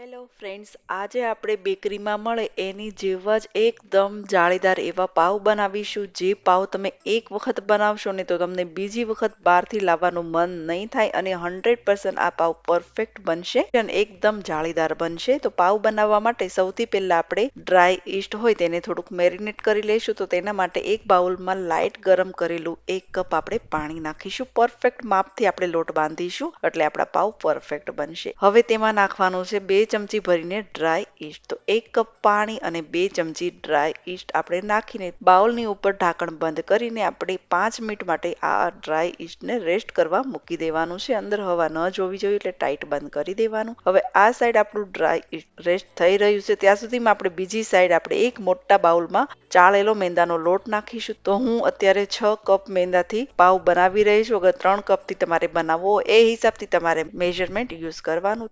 Hello friends આજે આપણે બેકરીમાં મળે એની જેવા જ એકદમ જાળીદાર એવા પાવ બનાવીશું. જે પાવ તમે એક વખત બનાવશો ને તો તમને બીજી વખત બહારથી લાવવાનું મન નહીં થાય અને હંડ્રેડ પર્સન્ટ આ પાવ પરફેક્ટ બનશે અને એકદમ જાળીદાર બનશે. તો પાવ બનાવવા માટે સૌથી પહેલા આપણે ડ્રાય ઈસ્ટ હોય તેને થોડુંક મેરિનેટ કરી લઈશું. તો તેના માટે એક બાઉલમાં લાઇટ ગરમ કરેલું એક કપ આપણે પાણી નાખીશું. પરફેક્ટ માપથી આપણે લોટ બાંધીશું એટલે આપણા પાવ પરફેક્ટ બનશે. હવે તેમાં નાખવાનું છે બે ચમચી ભરીને ડ્રાય ઈસ્ટ તો એક કપ પાણી અને બે ચમચી ડ્રાય ઈસ્ટ આપણે નાખીને બાઉલની ઉપર ઢાંકણ બંધ કરીને આપણે પાંચ મિનિટ માટે આ ડ્રાય ઈસ્ટને રેસ્ટ કરવા મૂકી દેવાનું છે. અંદર હવા ન જોવી જોઈએ એટલે ટાઈટ બંધ કરી દેવાનું. હવે આ સાઈડ આપણું ડ્રાય ઈસ્ટ રેસ્ટ થઈ રહ્યું છે. ત્યાં સુધીમાં આપણે બીજી સાઈડ આપણે એક મોટા બાઉલમાં ચાળેલો મેંદાનો લોટ નાખીશું. તો હું અત્યારે છ કપ મેંદાથી પાવ બનાવી રહી છું. અગર ત્રણ કપથી તમારે બનાવવો એ હિસાબથી તમારે મેઝરમેન્ટ યુઝ કરવાનું.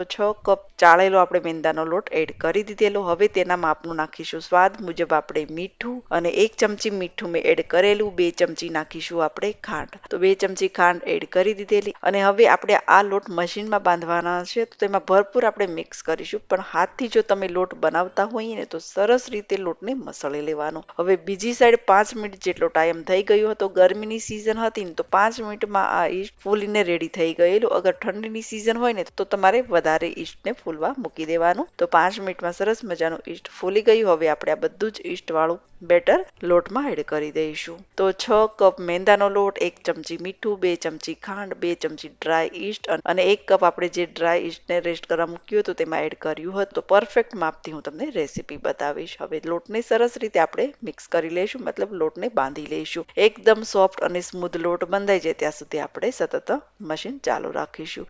છ કપ ચાળેલો આપણે મેંદાનો લોટ એડ કરી દીધેલો. હવે તેના માપનું નાખીશું સ્વાદ મુજબ આપણે મીઠું અને એક ચમચી મીઠું મેં એડ કરેલું, બે ચમચી નાખીશું આપણે ખાંડ. તો બે ચમચી ખાંડ એડ કરી દીધેલી અને હવે આપણે આ લોટ મશીનમાં બાંધવાના છે, તો તેમાં ભરપૂર આપણે મિક્સ કરીશું. પણ હાથથી જો તમે લોટ બનાવતા હોઈએ ને, તો સરસ રીતે લોટને મસળી લેવાનો. હવે બીજી સાઈડ પાંચ મિનિટ જેટલો ટાઈમ થઈ ગયો હતો, ગરમીની સિઝન હતી ને, તો પાંચ મિનિટમાં આ ઈસ્ટ ફૂલીને રેડી થઈ ગયેલું. અગર ઠંડીની સિઝન હોય ને, તો તમારે વધારે વધારે ઈસ્ટને ફૂલવા મૂકી દેવાનું. તો પાંચ મિનિટમાં સરસ મજાનું ઈસ્ટ ફૂલી ગયું. હવે આપણે આ બધું જ ઈસ્ટ વાળું બેટર લોટમાં એડ કરી દઈશું. તો છ કપ મેંદાનો લોટ, એક ચમચી મીઠું, બે ચમચી ખાંડ, બે ચમચી ડ્રાય ઈસ્ટ અને એક કપ આપણે જે ડ્રાય ઈસ્ટને રેસ્ટ કરવા મૂક્યું હતું તેમાં એડ કર્યું હતું. તો પરફેક્ટ માપથી હું તમને રેસીપી બતાવીશ. હવે લોટને સરસ રીતે આપણે મિક્સ કરી લઈશું, મતલબ લોટને બાંધી લઈશું. એકદમ સોફ્ટ અને સ્મૂધ લોટ બંધાઈ જાય ત્યાં સુધી આપણે સતત મશીન ચાલુ રાખીશું.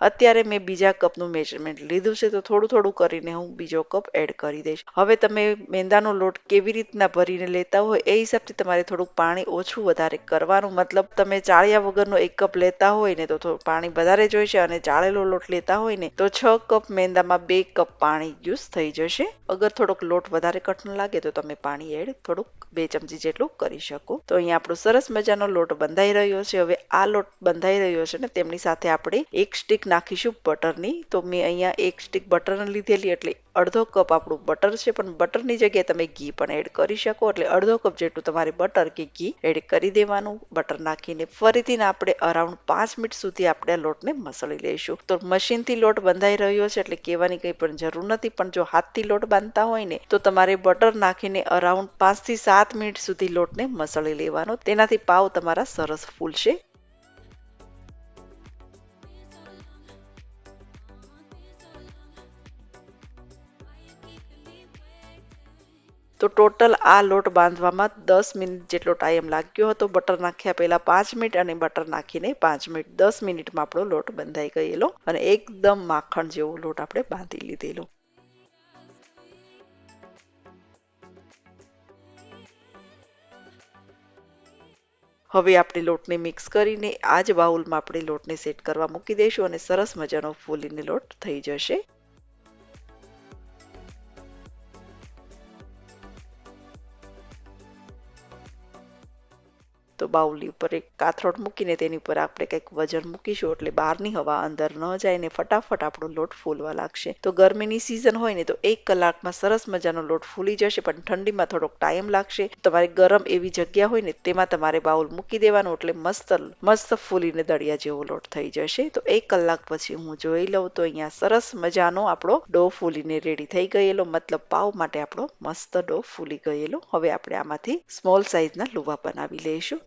અત્યારે મેં બીજા કપનું મેજરમેન્ટ લીધું છે, તો થોડું થોડું કરીને હું બીજો કપ એડ કરી દઈશ. હવે તમે મેંદાનો લોટ કેવી રીતના ભરીને લેતા હોય એ હિસાબથી તમારે થોડુંક પાણી ઓછું વધારે કરવાનું. મતલબ તમે ચાળિયા વગરનો એક કપ લેતા હોય ને, તો થોડું પાણી વધારે જોઈશે અને ચાળેલો લોટ લેતા હોય ને, તો છ કપ મેંદામાં બે કપ પાણી યુઝ થઈ જશે. અગર થોડોક લોટ વધારે કઠણ લાગે, તો તમે પાણી એડ થોડુંક બે ચમચી જેટલું કરી શકો. તો અહીંયા આપણો સરસ મજાનો લોટ બંધાઈ રહ્યો છે. હવે આ લોટ બંધાઈ રહ્યો છે ને, તેમની સાથે આપણે એક સ્ટીક નાખીશું બટરની. તો મેં અહીંયા એક સ્ટીક બટર લીધેલી, એટલે અડધો કપ આપણું બટર છે, પણ બટરની જગ્યાએ તમે ઘી પણ એડ કરી શકો. એટલે અડધો કપ જેટલું તમારે બટર કે ઘી એડ કરી દેવાનું. બટર નાખીને ફરીથી આપણે અરાઉન્ડ પાંચ મિનિટ સુધી આપણે લોટને મસળી લઈશું. તો મશીનથી લોટ બંધાઈ રહ્યો છે, એટલે કહેવાની કંઈ પણ જરૂર નથી, પણ જો હાથથી લોટ બાંધતા હોય ને, તો તમારે બટર નાખીને અરાઉન્ડ પાંચથી સાત મિનિટ સુધી લોટને મસળી લેવાનો. તેનાથી પાવ તમારા સરસ ફૂલશે. તો ટોટલ આ લોટ બાંધવામાં દસ મિનિટ જેટલો ટાઈમ લાગ્યો હતો. બટર નાખ્યા પહેલા પાંચ મિનિટ અને બટર નાખીને પાંચ મિનિટ, દસ મિનિટમાં આપણો લોટ બંધાઈ ગયેલો અને એકદમ માખણ જેવો લોટ આપણે બાંધી લીધેલો. હવે આપણે લોટને મિક્સ કરીને આ જ બાઉલમાં આપણે લોટને સેટ કરવા મૂકી દઈશું અને સરસ મજાનો ફૂલીને લોટ થઈ જશે. તો બાઉલી ઉપર એક કાથરોટ મૂકીને તેની ઉપર આપણે કંઈક વજન મૂકીશું એટલે બહારની હવા અંદર ન જાય ને ફટાફટ આપણો લોટ ફૂલવા લાગશે. તો ગરમીની સિઝન હોય ને તો એક કલાકમાં સરસ મજાનો લોટ ફૂલી જશે પણ ઠંડીમાં થોડોક ટાઈમ લાગશે. તમારે ગરમ એવી જગ્યા હોય ને તેમાં તમારે બાઉલ મૂકી દેવાનું એટલે મસ્ત મસ્ત ફૂલીને દળિયા જેવો લોટ થઈ જશે. તો એક કલાક પછી હું જોઈ લઉં તો અહીંયા સરસ મજાનો આપણો ડો ફૂલીને રેડી થઈ ગયેલો, મતલબ પાવ માટે આપણો મસ્ત ડો ફૂલી ગયેલો. હવે આપણે આમાંથી સ્મોલ સાઇઝના લુવા બનાવી લઈશું.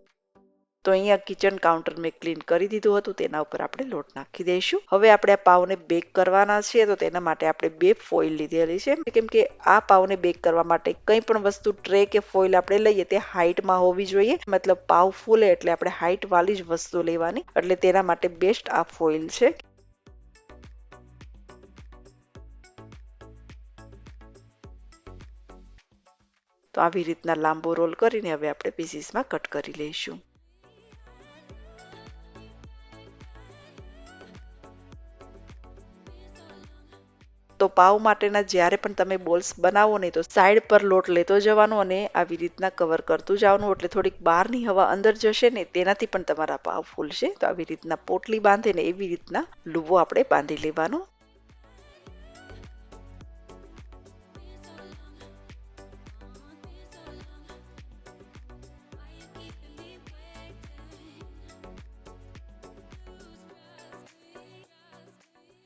તો અહીંયા કિચન કાઉન્ટર મેં ક્લીન કરી દીધું હતું, તેના ઉપર આપણે લોટ નાખી દઈશું. હવે આપણે આ પાવને બેક કરવાના છે તો તેના માટે આપણે બે ફોઇલ લીધેલી છે. કેમ કે આ પાવને બેક કરવા માટે કંઈ પણ વસ્તુ ટ્રે કે ફોઇલ આપણે લઈએ, તે હાઇટમાં હોવી જોઈએ. મતલબ પાવ ફૂલે એટલે આપણે હાઇટ વાળી જ વસ્તુ લેવાની, એટલે તેના માટે બેસ્ટ આ ફોઇલ છે. તો આવી રીતના લાંબો રોલ કરીને હવે આપણે પીસીસમાં કટ કરી લઈશું. તો પાવ માટેના જ્યારે પણ તમે બોલ્સ બનાવો ને તો સાઈડ પર લોટ લેતો જવાનો અને આવી રીતના કવર કરતું જવાનું. એટલે થોડીક બહારની હવા અંદર જશે ને તેનાથી પણ તમારા પાવ ફૂલશે. તો આવી રીતના પોટલી બાંધે ને એવી રીતના લુવો આપણે બાંધી લેવાનો.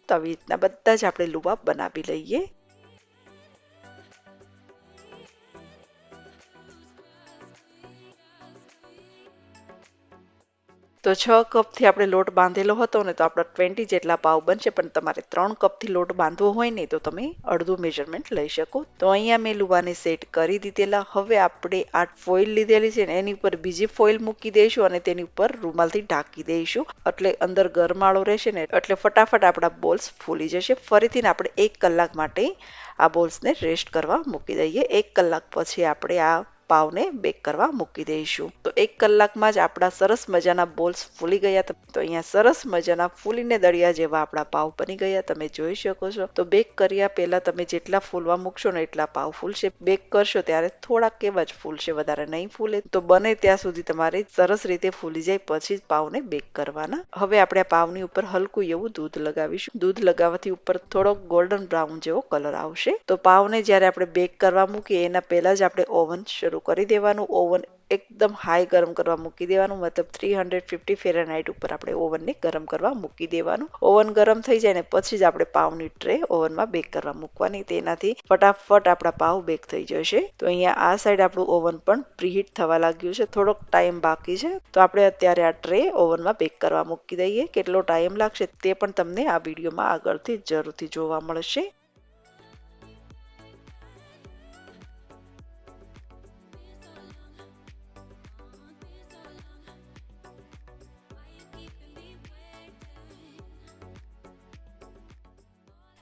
તો આવી રીતના બધા જ આપણે લુવા બનાવી લઈએ. તો છ કપથી આપણે લોટ બાંધેલો હતો ને તો આપણા ટ્વેન્ટી જેટલા પાવ બનશે, પણ તમારે ત્રણ કપથી લોટ બાંધવો હોય ને તો તમે અડધું મેજરમેન્ટ લઈ શકો. તો અહીંયા મેં લુવાને સેટ કરી દીધેલા. હવે આપણે આ ફોઇલ લીધેલી છે ને, એની ઉપર બીજી ફોઇલ મૂકી દઈશું અને તેની ઉપર રૂમાલથી ઢાંકી દઈશું. એટલે અંદર ગરમાળો રહેશે ને, એટલે ફટાફટ આપણા બોલ્સ ફૂલી જશે. ફરીથી આપણે એક કલાક માટે આ બોલ્સને રેસ્ટ કરવા મૂકી દઈએ. એક કલાક પછી આપણે આ પાવને બેક કરવા મૂકી દઈશું. તો એક કલાકમાં જ આપણા સરસ મજાના બોલ્સ ફૂલી ગયા તો અહીંયા સરસ મજાના ફૂલીને દળિયા જેવા આપણા પાવ બની ગયા. તમે જોઈ શકો છો. તો બેક કર્યા પહેલા તમે જેટલા ફૂલવા મૂકશો ને એટલા પાવ ફૂલશે. બેક કરશો ત્યારે થોડાક કેવા જ ફૂલશે, વધારે નહીં ફૂલે. તો બને ત્યાં સુધી તમારે સરસ રીતે ફૂલી જાય, પછી જ પાવને બેક કરવાના. હવે આપણે આ પાવની ઉપર હલકું એવું દૂધ લગાવીશું. દૂધ લગાવવાથી ઉપર થોડો ગોલ્ડન બ્રાઉન જેવો કલર આવશે. તો પાવને જ્યારે આપણે બેક કરવા મૂકીએ, એના પહેલા જ આપણે ઓવન શરૂ કરી દેવાનું, ઓવન એકદમ હાઈ ગરમ કરવા મૂકી દેવાનું, મતલબ થ્રી હંડ્રેડ ફિફ્ટી ફેરનાઇટ ઉપર આપણે ઓવનને ગરમ કરવા મૂકી દેવાનું. ઓવન ગરમ થઈ જાય ને પછી જ આપણે પાવની ટ્રે ઓવનમાં બેક કરવા મૂકવાની. તેનાથી ફટાફટ આપણા પાવ બેક થઈ જશે. તો અહીંયા આ સાઈડ આપણું ઓવન પણ પ્રીહીટ થવા લાગ્યું છે. થોડોક ટાઈમ બાકી છે. તો આપણે અત્યારે આ ટ્રે ઓવનમાં બેક કરવા મૂકી દઈએ. કેટલો ટાઈમ લાગશે તે પણ તમને આ વિડીયોમાં આગળથી જરૂરથી જોવા મળશે.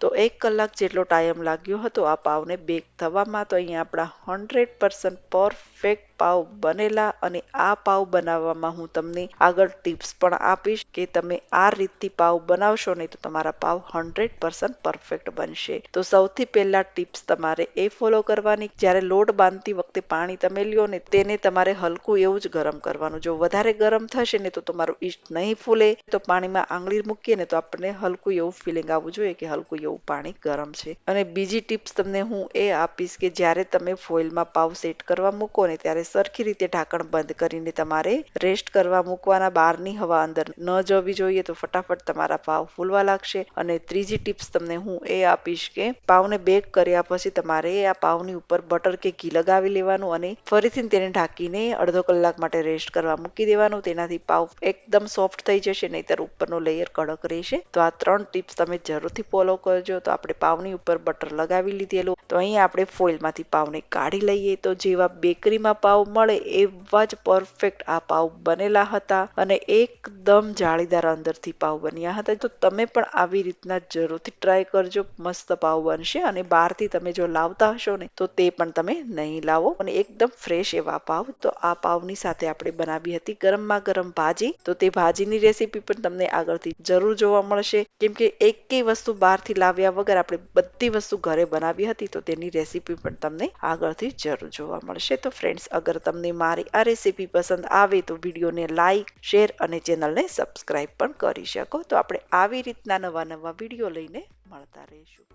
તો એક કલાક જેટલો ટાઈમ લાગ્યો હતો. આ પાવને બેક થવામાં તો અહીંયા આપણા હંડ્રેડ પર્સન્ટ પરફેક્ટ પાવ બનેલા અને આ પાવ બનાવવામાં હું તમને આગળ ટિપ્સ પણ આપીશ કે તમે આ રીતથી પાવ બનાવશો ને તો તમારા પાવ હંડ્રેડ પર્સન્ટ પરફેક્ટ બનશે. તો સૌથી પહેલા ટિપ્સ તમારે એ ફોલો કરવાની. જ્યારે લોટ બાંધતી વખતે પાણી તમે લ્યો ને તેને તમારે હલકું એવું જ ગરમ કરવાનું. જો વધારે ગરમ થશે ને તો તમારું ઈસ્ટ નહીં ફૂલે. તો પાણીમાં આંગળી મૂકીએ ને તો આપણને હલકું એવું ફિલિંગ આવવું જોઈએ કે હલકું એવું પાણી ગરમ છે. અને બીજી ટિપ્સ તમને હું એ આપીશ કે જ્યારે તમે ફોઇલમાં પાવ સેટ કરવા મૂકો ને ત્યારે સરખી રીતે ઢાંકણ બંધ કરીને તમારે રેસ્ટ કરવા મૂકવાના બહારની હવા અંદર ન જવી જોઈએ તો ફટાફટ તમારા પાવ ફૂલવા લાગશે. અને ત્રીજી ટિપ્સ તમને હું એ આપીશ કે પાવને બેક કર્યા પછી તમારે આ પાવની ઉપર બટર કે ઘી લગાવી લેવાનું અને ફરીથી તેને ઢાંકીને અડધો કલાક માટે રેસ્ટ કરવા મૂકી દેવાનું. તેનાથી પાવ એકદમ સોફ્ટ થઈ જશે, નહીતર ઉપરનો લેયર કડક રહેશે. તો આ ત્રણ ટિપ્સ તમે જરૂરથી ફોલો કરજો. તો આપણે પાવની ઉપર બટર લગાવી લીધેલું. તો અહીં આપણે ફોઇલમાંથી પાવને કાઢી લઈએ. તો જેવા બેકરીમાં પાવ મળે એવા જ પરફેક્ટ આ પાવ બનેલા હતા અને એકદમ જાળીદાર અંદરથી પાવ બન્યા હતા. તો તમે પણ આવી રીતના જરૂરથી ટ્રાય કરજો. મસ્ત પાવ બનશે અને બહારથી તમે જો લાવતા હશો ને, તો તે પણ તમે નહીં લાવો. અને એકદમ ફ્રેશ એવા પાવ. તો આ પાવની સાથે આપણે બનાવી હતી ગરમમાં ગરમ ભાજી. તો તે ભાજીની રેસીપી પણ તમને આગળથી જરૂર જોવા મળશે. કેમ કે એકેય વસ્તુ બહારથી લાવ્યા વગર આપણે બધી વસ્તુ ઘરે બનાવી હતી, તો તેની રેસીપી પણ તમને આગળથી જરૂર જોવા મળશે. તો ફ્રેન્ડ્સ અગર તમને મારી આ રેસીપી પસંદ આવે તો વિડીયોને લાઇક શેર અને ચેનલને સબસ્ક્રાઇબ પણ કરી શકો. તો આપણે આવી રીતના નવા નવા વીડિયો લઈને મળતા રહીશું.